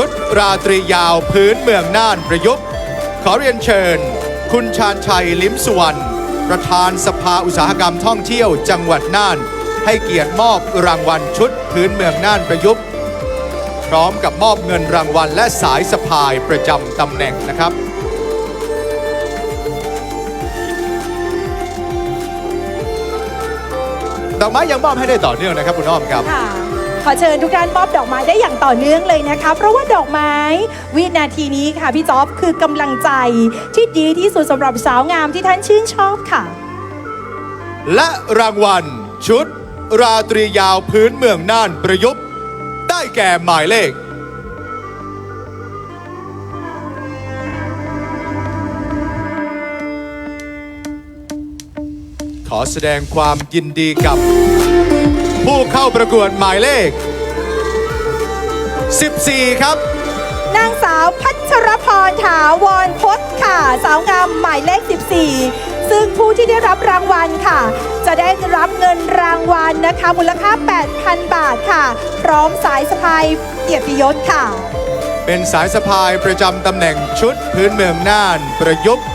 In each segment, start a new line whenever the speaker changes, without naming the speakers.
ชุดราตรียาวพื้นเมืองน่านประยุกต์ ขอเรียนเชิญ คุณชาญชัยลิ้มสุวรรณประธานสภาอุตสาหกรรมท่องเที่ยวจังหวัดน่าน ให้เกียรติมอบรางวัลชุดพื้นเมืองน่านประยุกต์ พร้อมกับมอบเงินรางวัลและสายสะพายประจำตำแหน่งนะครับดอกไม้ยังมอบให้ได้ต่อเนื่องนะครับคุณอ้อมครับ
ค่ะ ขอเชิญทุกท่านมอบดอกไม้ได้อย่างต่อเนื่องเลยนะคะ เพราะว่าดอกไม้วินาทีนี้ค่ะพี่จ๊อบคือกำลังใจที่ดีที่สุดสำหรับสาวงามที่ท่านชื่นชอบค่ะ
และรางวัล ชุด ราตรียาวพื้นเมืองน่านประยุกต์ ได้แก่หมายเลขขอแสดงความยินดีกับ ผู้เข้าประกวดหมายเลข 14 ครับ
นางสาวพัชรพรถาวรพจน์ค่ะ สาวงามหมายเลข 14 ซึ่งผู้ที่ได้รับรางวัลค่ะ จะได้รับเงินรางวัลนะคะ มูลค่า 8,000 บาทค่ะ พร้อมสายสะพายเกียรติยศค่ะ
เป็นสายสะพายประจำตำแหน่งชุดพื้นเมืองน่านประยุกต์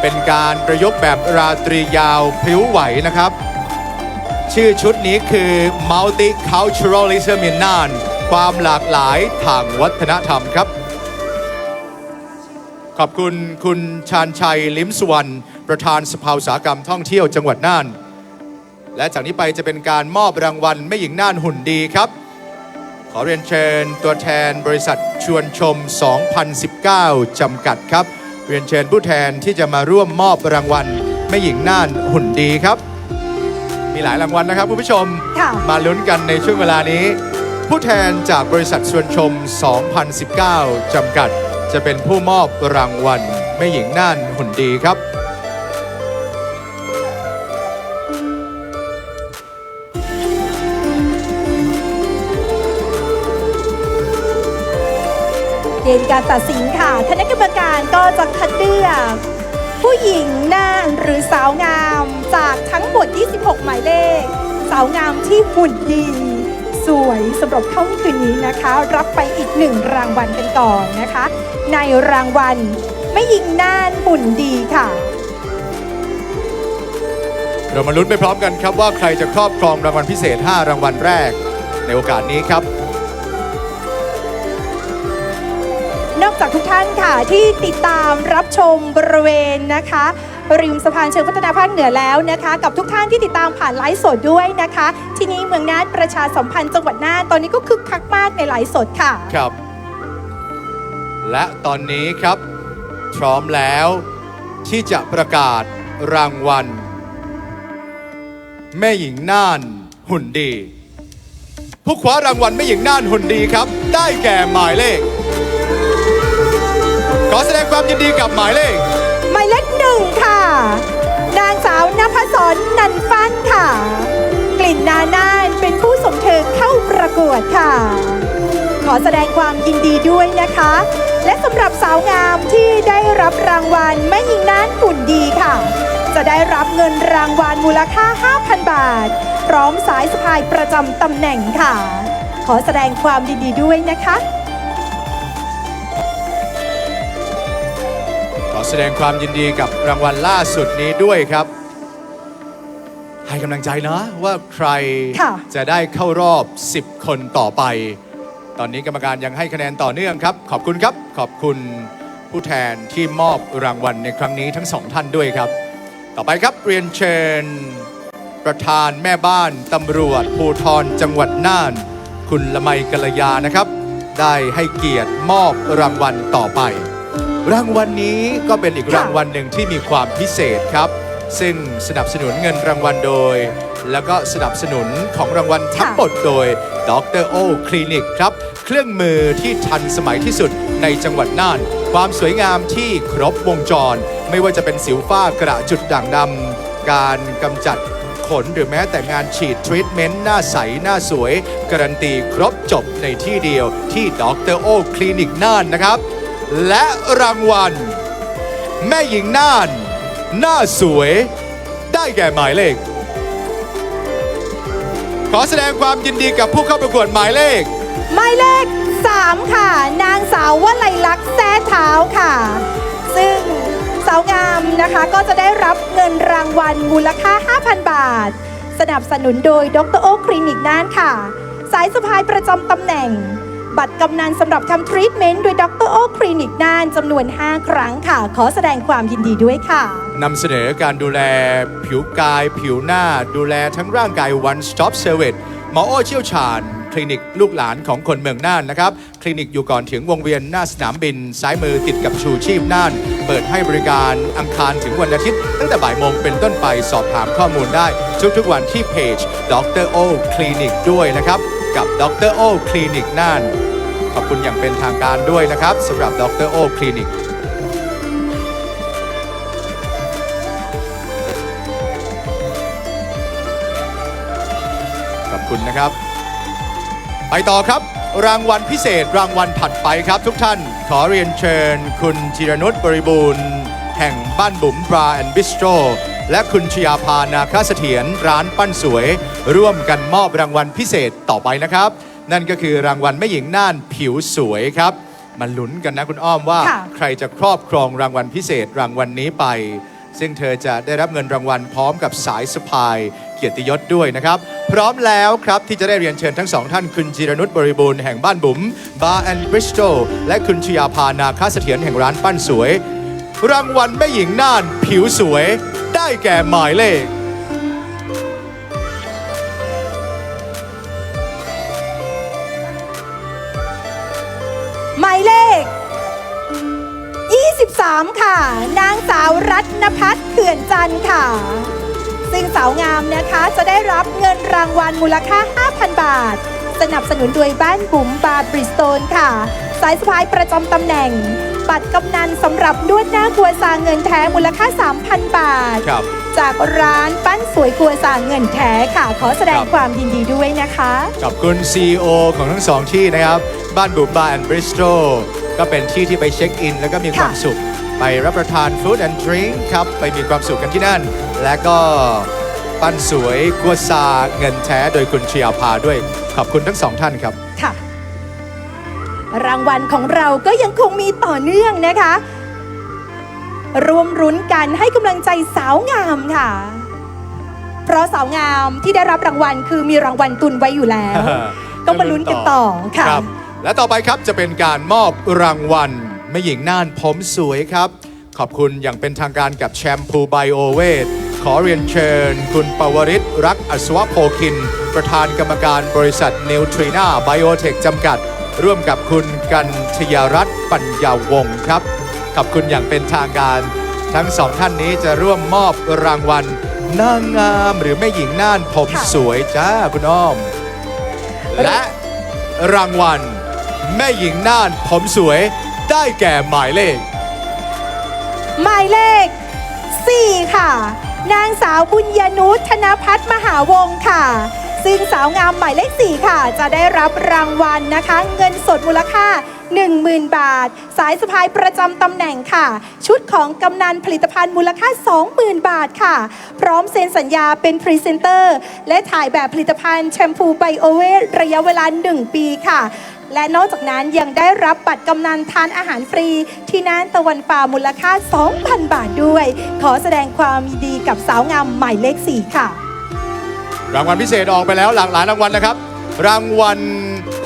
เป็นการประยุกต์แบบราตรียาวพริ้วไหวนะครับ ชื่อชุดนี้คือ Multiculturalism in น่านความหลากหลายทางวัฒนธรรมครับ ขอบคุณคุณชาญชัยลิมสุวรรณประธานสภาอุตสาหกรรมท่องเที่ยวจังหวัดน่าน และจากนี้ไปจะเป็นการมอบรางวัลแม่หญิงน่านหุ่นดีครับ ขอเรียนเชิญตัวแทนบริษัทชวนชม 2019 จำกัดครับ เรียนเชิญผู้แทนที่จะมาร่วมมอบรางวัลแม่หญิงน่านหุ่นดีครับ มีหลายรางวัลนะครับคุณผู้ชม
ค่ะ
มาลุ้นกันในช่วงเวลานี้ ผู้แทนจากบริษัทชวนชม 2019 จำกัด จะเป็นผู้มอบรางวัลแม่หญิงน่านหุ่นดีครับ
เกณฑ์การตัดสินค่ะ คณะกรรมการก็จะคัดเลือก ผู้หญิงน่านหรือสาวงามจากทั้งหมด 26 หมายเลข สาวงามที่หุ่นดี สวยสำหรับค่ำคืนนี้นะคะ รับไปอีกหนึ่งรางวัลกันก่อนนะคะ ในรางวัลไม่ยิงน่านหุ่นดีค่ะ
เรามาลุ้นไปพร้อมกันครับว่าใครจะครอบครองรางวัลพิเศษ 5 รางวัลแรก ในโอกาสนี้ครับ
จากทุกท่านค่ะ ที่ติดตามรับชมบริเวณนะคะ ริมสะพานเชิงพัฒนาภาคเหนือแล้วนะคะ กับทุกท่านที่ติดตามผ่านไลฟ์สดด้วยนะคะ ที่นี่เมืองน่านประชาสัมพันธ์จังหวัดน่านตอนนี้ก็คึกคักมากในไลฟ์สดค่ะ
ครับ และตอนนี้ครับ พร้อมแล้วที่จะประกาศรางวัล แม่หญิงน่านหุ่นดี ผู้คว้ารางวัลแม่หญิงน่านหุ่นดีครับ ได้แก่หมายเลข ขอแสดงความยินดีกับหมายเลข
หมายเลขหนึ่งค่ะ นางสาวนภศรนันฟันค่ะ กลิ่นนานานเป็นผู้ส่งเธอเข้าประกวดค่ะ ขอแสดงความยินดีด้วยนะคะ และสำหรับสาวงามที่ได้รับรางวัลแม่หญิงน่านหุ่นดีค่ะ จะได้รับเงินรางวัลมูลค่า 5,000 บาท พร้อมสายสะพายประจำตำแหน่งค่ะ ขอแสดงความยินดีด้วยนะคะ
แสดงความยินดีกับรางวัลล่าสุดนี้ด้วยครับ ให้กำลังใจนะว่าใคร
ค่ะ
จะได้เข้ารอบ 10 คนต่อไป ตอนนี้กรรมการยังให้คะแนนต่อเนื่องครับ ขอบคุณครับ ขอบคุณผู้แทนที่มอบรางวัลในครั้งนี้ทั้งสองท่านด้วยครับ ต่อไปครับเรียนเชิญ ประธานแม่บ้านตำรวจภูทรจังหวัดน่าน คุณละไมกัลยานะครับ ได้ให้เกียรติมอบรางวัลต่อไป รางวัลนี้ก็เป็นอีกรางวัลหนึ่งที่มีความพิเศษครับ ซึ่งสนับสนุนเงินรางวัลโดย แล้วก็สนับสนุนของรางวัลทั้งหมดโดยดรโอคลินิกครับ เครื่องมือที่ทันสมัยที่สุดในจังหวัดน่าน ความสวยงามที่ครบวงจร ไม่ว่าจะเป็นสิวฝ้ากระจุดด่างดำการกำจัดขนหรือแม้แต่งานฉีดทรีทเมนต์หน้าใส หน้าสวย การันตีครบจบในที่เดียวที่ดรโอคลินิกน่านนะครับ และรางวัล แม่หญิงน่าน หน้าสวย ได้แก่หมายเลข ขอแสดงความยินดีกับผู้เข้าประกวดหมายเลข
หมายเลข 3 ค่ะ นางสาววลัยลักษณ์แซ่เท้าค่ะ ซึ่งสาวงามนะคะก็จะได้รับเงินรางวัลมูลค่า 5,000 บาท สนับสนุนโดยดรโอคลินิกน่านค่ะ สายสะพายประจำตำแหน่ง บัตรกำนันสำหรับทำทรีทเมนต์โดยดรโอคลินิกน่านจำนวน 5 ครั้งค่ะ ขอแสดงความยินดีด้วยค่ะ
นำเสนอการดูแลผิวกาย ผิวหน้า ดูแลทั้งร่างกาย one stop service หมอโอเชี่ยวชาญ คลินิกลูกหลานของคนเมืองน่านนะครับ คลินิกอยู่ก่อนถึงวงเวียนหน้าสนามบิน ซ้ายมือติดกับชูชีพน่าน เปิดให้บริการอังคารถึงวันอาทิตย์ ตั้งแต่บ่ายโมงเป็นต้นไปสอบถามข้อมูลได้ ทุกๆวันที่เพจดรโอคลินิกด้วยนะครับ กับดรโอคลินิกน่าน ขอบคุณอย่างเป็นทางการด้วยนะครับสำหรับดรโอคลินิกขอบคุณนะครับ ไปต่อครับ รางวัลพิเศษรางวัลถัดไปครับทุกท่าน ขอเรียนเชิญ คุณจิรนุชบริบูรณ์ แห่งบ้านบุ๋มบราแอนด์บิสโตร และคุณชยาพานาคาเสถียรร้านปั้นสวย ร่วมกันมอบรางวัลพิเศษต่อไปนะครับ นั่นก็คือรางวัลแม่หญิงน่านผิวสวยครับมาลุ้นกันนะคุณอ้อมว่า
ค่ะ
ใครจะครอบครองรางวัลพิเศษรางวัลนี้ไป ซึ่งเธอจะได้รับเงินรางวัลพร้อมกับสายสะพาย เกียรติยศด้วยนะครับ พร้อมแล้วครับที่จะได้เรียนเชิญทั้งสองท่านคุณจิรนุชบริบูรณ์แห่งบ้านบุ๋มบาร์แอนด์บริสโตและคุณชยาพานาคาเสถียรแห่งร้านปั้นสวย รางวัลแม่หญิงน่านผิวสวย ได้แก่หมายเลข
หมายเลข 23 ค่ะ นางสาวรัตนพัฒน์เขื่อนจันทร์ค่ะ ซึ่งสาวงามนะคะจะได้รับเงินรางวัลมูลค่า 5,000 บาท สนับสนุนโดยบ้านบุ๋มบาร์บริสโตนค่ะ สายสะพายประจำตำแหน่ง บัตรกำนันสำหรับนวดหน้ากัวซาเงินแท้มูลค่า 3,000 บาท
ครับ
จากร้านปั้นสวยกัวซาเงินแท้ค่ะ ขอแสดง
ครับ
ความยินดีด้วยนะคะ
ขอบคุณ CEO ของทั้งสองที่นะครับ บ้านบุ๋มบาร์แอนด์บริสโตก็เป็นที่ที่ไปเช็คอิน แล้วก็มีความ
ค่ะ
สุข ไปรับประทานฟู้ดแอนด์ดริงครับ ไปมีความสุขกันที่นั่น และก็ปั้นสวยกัวซาเงินแท้โดยคุณชยาภาด้วย ขอบคุณทั้งสองท่านครับ
ค่ะ รางวัลของเราก็ยังคงมีต่อเนื่องนะคะ รวมรุ้นกันให้กำลังใจสาวงามค่ะ เพราะสาวงามที่ได้รับรางวัลคือมีรางวัลตุนไว้อยู่แล้ว ก็มาลุ้นกันต่อค่ะ
ครับ และต่อไปครับจะเป็นการมอบรางวัลแม่หญิงน่านผมสวยครับ ขอบคุณอย่างเป็นทางการกับแชมพูไบโอเวทขอเรียนเชิญ คุณปวริศรักอัศวโพคิน ประธานกรรมการบริษัทนิวทรีนาไบโอเทคจำกัด ร่วมกับคุณกันชยรัตน์ปัญญาวงศ์ครับ ขอบคุณอย่างเป็นทางการ ทั้งสองท่านนี้จะร่วมมอบรางวัลนางงามหรือแม่หญิงน่านผม
ค่ะ
สวยจ้าคุณอ้อม และรางวัล แม่หญิงน่านผมสวยได้แก่หมายเลข
หมายเลข 4 ค่ะ นางสาวบุญญนุชธนพัฒน์มหาวงศ์ค่ะ ซึ่งสาวงามหมายเลข4ค่ะ จะได้รับรางวัลนะคะ เงินสดมูลค่า 10,000 บาท สายสะพายประจำตำแหน่งค่ะ ชุดของกำนันผลิตภัณฑ์มูลค่า 20,000 บาทค่ะ พร้อมเซ็นสัญญาเป็นพรีเซนเตอร์ และถ่ายแบบผลิตภัณฑ์แชมพูไบโอเวทระยะเวลา 1 ปีค่ะและนอกจากนั้นยังได้รับบัตรกำนันทานอาหารฟรี ที่น่านตะวันฟามมูลค่า 2,000 บาทด้วย ขอแสดงความยินดีกับสาวงามหมายเลข 4 ค่ะ
รางวัลพิเศษออกไปแล้วหลากหลายรางวัลนะครับ รางวัล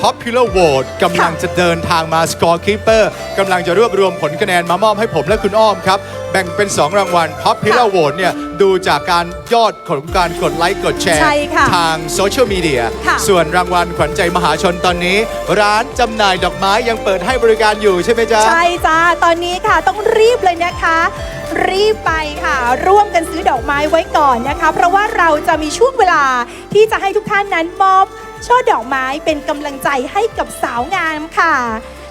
Popular Vote กำลังจะเดินทางมา Scorekeeper กำลังจะรวบรวมผลคะแนนมามอบให้ผมและคุณอ้อมครับ แบ่งเป็น 2 รางวัล Popular
ค่ะ
Vote เนี่ย ดูจากการยอดของการกดไลค์กดแชร์
ใช่ค่ะ
ทางโซเชียลมีเดีย
ค่ะ
ส่วนรางวัลขวัญใจมหาชนตอนนี้ ร้านจำหน่ายดอกไม้ยังเปิดให้บริการอยู่ใช่ไหมจ๊ะ
ใช่จ้า ตอนนี้ค่ะต้องรีบเลยนะคะ รีบไปค่ะ ร่วมกันซื้อดอกไม้ไว้ก่อนนะคะ เพราะว่าเราจะมีช่วงเวลาที่จะให้ทุกท่านนั้นมอบ ช่อดอกไม้เป็นกำลังใจให้กับสาวงามค่ะ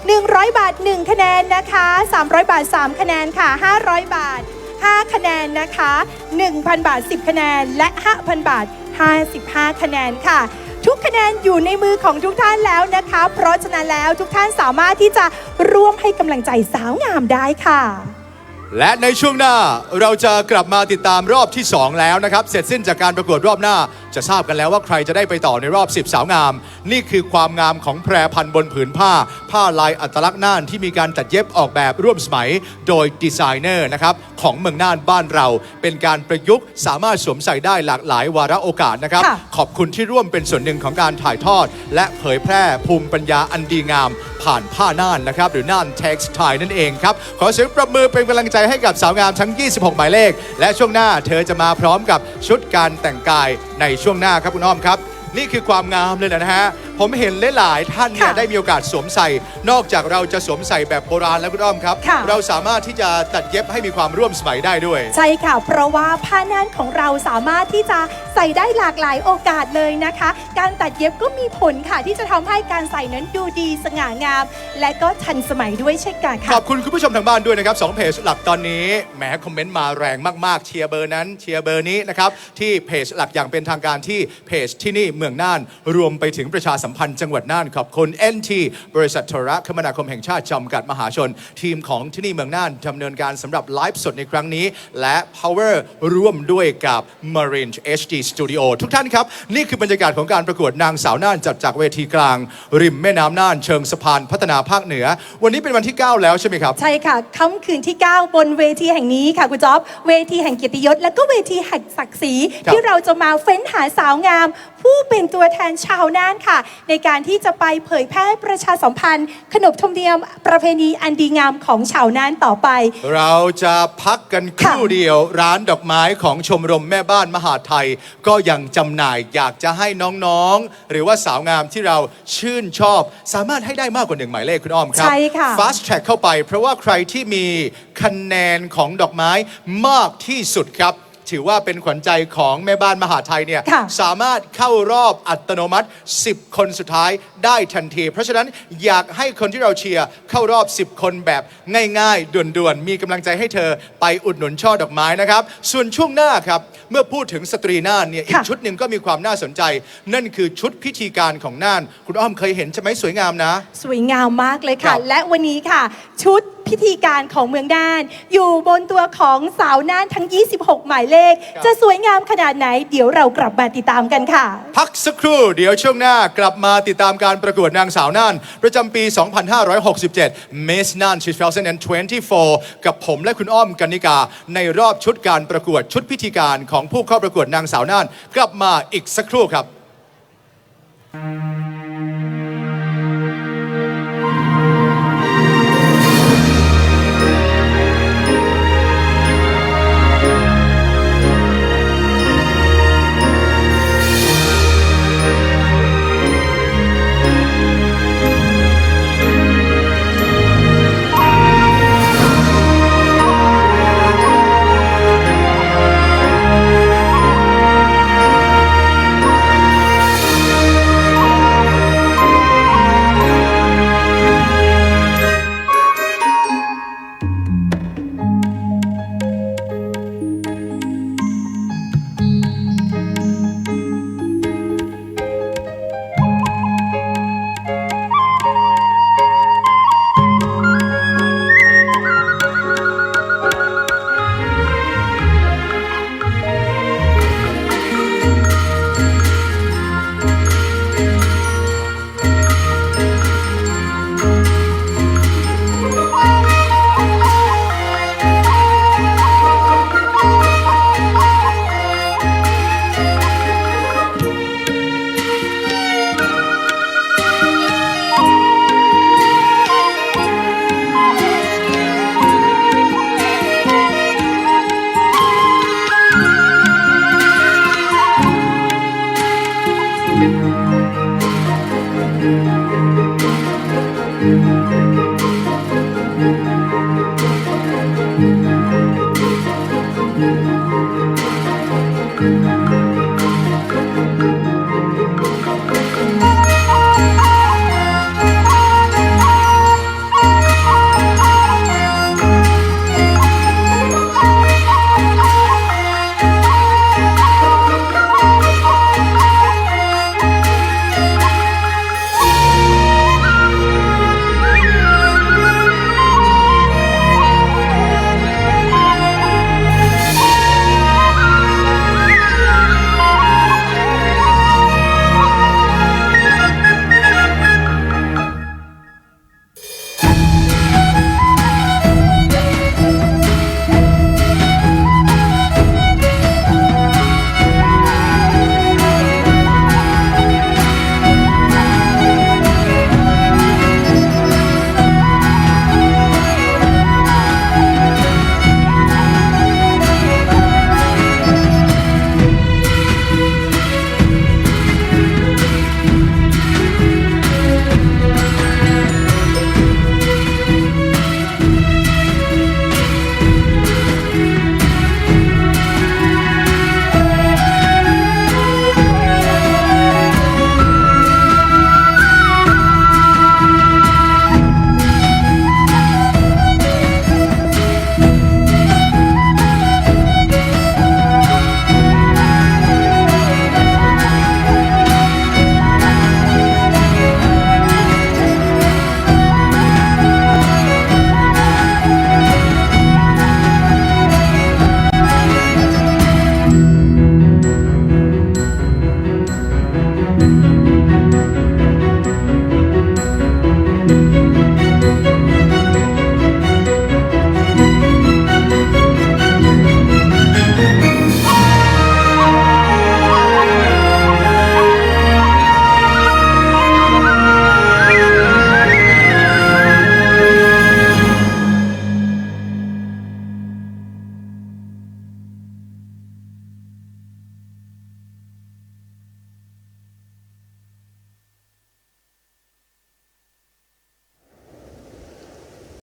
100 บาท 1 คะแนนนะคะ 300 บาท 3 คะแนนค่ะ 500 บาท 5 คะแนนนะคะ 1,000 บาท 10 คะแนน และ 5,000 บาท 55 คะแนนค่ะ ทุกคะแนนอยู่ในมือของทุกท่านแล้วนะคะ เพราะฉะนั้นแล้วทุกท่านสามารถที่จะร่วมให้กำลังใจสาวงามได้ค่ะ
และในช่วงหน้าเราจะกลับมาติดตามรอบที่ 2 แล้วนะครับ เสร็จสิ้นจากการประกวดรอบหน้า จะทราบกันแล้วว่าใครจะได้ไปต่อในรอบ 10 สาวงาม นี่คือความงามของแพรพันธุ์บนผืนผ้า ผ้าลายอัตลักษณ์น่านที่มีการตัดเย็บออกแบบร่วมสมัย โดยดีไซเนอร์นะครับของเมืองน่านบ้านเรา เป็นการประยุกต์สามารถสวมใส่ได้หลากหลายวาระโอกาสนะครับ
ค่ะ
ขอบคุณที่ร่วมเป็นส่วนหนึ่งของการถ่ายทอด และเผยแพร่ภูมิปัญญาอันดีงาม ผ่านผ้าน่านนะครับ หรือน่านเท็กซ์ไทนั่นเองครับ ขอเสียงปรบมือเป็นกำลังใจให้กับสาวงามทั้ง 26 หมายเลข และช่วงหน้าเธอจะมาพร้อมกับชุดการแต่งกายในช่วงหน้าครับคุณอ้อมครับ นี่คือความงามเลยนะฮะ ผมเห็นหลายๆท่านเนี่ย
ค่ะ
ได้มีโอกาสสวมใส่ นอกจากเราจะสวมใส่แบบโบราณแล้วคุณอ้อมครับ
ค่ะ
เราสามารถที่จะตัดเย็บให้มีความร่วมสมัยได้ด้วย
ใช่ค่ะ เพราะว่าผ้าน่านของเราสามารถที่จะใส่ได้หลากหลายโอกาสเลยนะคะ การตัดเย็บก็มีผลค่ะ ที่จะทำให้การใส่นั้นดูดีสง่างาม และก็ทันสมัยด้วยเช่นกัน
ข
ค่ะ
อบคุณคุณผู้ชมทางบ้านด้วยนะครับสองเพจหลักตอนนี้แหมคอมเมนต์มาแรงมาก ๆ เชียร์เบอร์นั้นเชียร์เบอร์นี้นะครับที่เพจหลักอย่างเป็นทางการที่เพจที่นี่เมืองืองน่าน รวมไปถึงประชาสัมพันธ์จังหวัดน่านขอบคุณ NT บริษัทโทรคมนาคมแห่งชาติจำกัดมหาชน ทีมของที่นี่เมืองน่านดำเนินการสำหรับไลฟ์สดในครั้งนี้ และ Power ร่วมด้วยกับ Marine HD Studio ทุกท่านครับ นี่คือบรรยากาศของการประกวดนางสาวน่านจัดจากเวทีกลาง ริมแม่น้ำน่านเชิงสะพานพัฒนาภาคเหนือ วันนี้เป็นวันที่ 9 แล้วใช่ไหมครับ
ใช่ค่ะค่ำคืนที่ 9 บนเวทีแห่งนี้ค่ะคุณจ๊อบเวทีแห่งเกียรติยศและก็เวทีแห่งศักดิ์ศรีที่เราจะมาเฟ้นหาสาวงาม ผู้เป็นตัวแทนชาวน่านค่ะ ในการที่จะไปเผยแพร่ประชาสัมพันธ์ ขนบธรรมเนียมประเพณีอันดีงามของชาวน่านต่อไป
เราจะพักกันครู่
ค่ะ
เดียว ร้านดอกไม้ของชมรมแม่บ้านมหาดไทย ก็ยังจำหน่ายอยากจะให้น้องๆ หรือว่าสาวงามที่เราชื่นชอบ สามารถให้ได้มากกว่าหนึ่งหมายเลขคุณอ้อมครับ
ใช่ค่ะ
fast track เข้าไป เพราะว่าใครที่มีคะแนนของดอกไม้มากที่สุดครับ ถือว่าเป็นขวัญใจของแม่บ้านมหาดไทยเนี่ย
ค่ะ
สามารถเข้ารอบอัตโนมัติ 10 คนสุดท้ายได้ทันที เพราะฉะนั้นอยากให้คนที่เราเชียร์เข้ารอบ 10 คนแบบง่ายๆ ด่วนๆ มีกำลังใจให้เธอไปอุดหนุนช่อดอกไม้นะครับ ส่วนช่วงหน้าครับ เมื่อพูดถึงสตรีน่านเนี่ย อีก
ค่ะ
ชุดหนึ่งก็มีความน่าสนใจ นั่นคือชุดพิธีการของน่าน คุณอ้อมเคยเห็นใช่ไหมสวยงามนะ
สวยงามมากเลย
ครั
ค่ะ
บ
และวันนี้ค่ะ ชุด พิธีการของเมืองน่าน อยู่บนตัวของสาวน่านทั้ง 26 หมายเลข จะสวยงามขนาดไหน เดี๋ยวเรากลับมาติดตามกันค่ะ
พักสักครู่เดี๋ยวช่วงหน้ากลับมาติดตามการประกวดนางสาวน่าน ประจำปี 2567 Miss Nan 2024 กับผมและคุณอ้อมกันนิกา ในรอบชุดการประกวดชุดพิธีการของผู้เข้าประกวดนางสาวน่าน กลับมาอีกสักครู่ครับ
Thank Música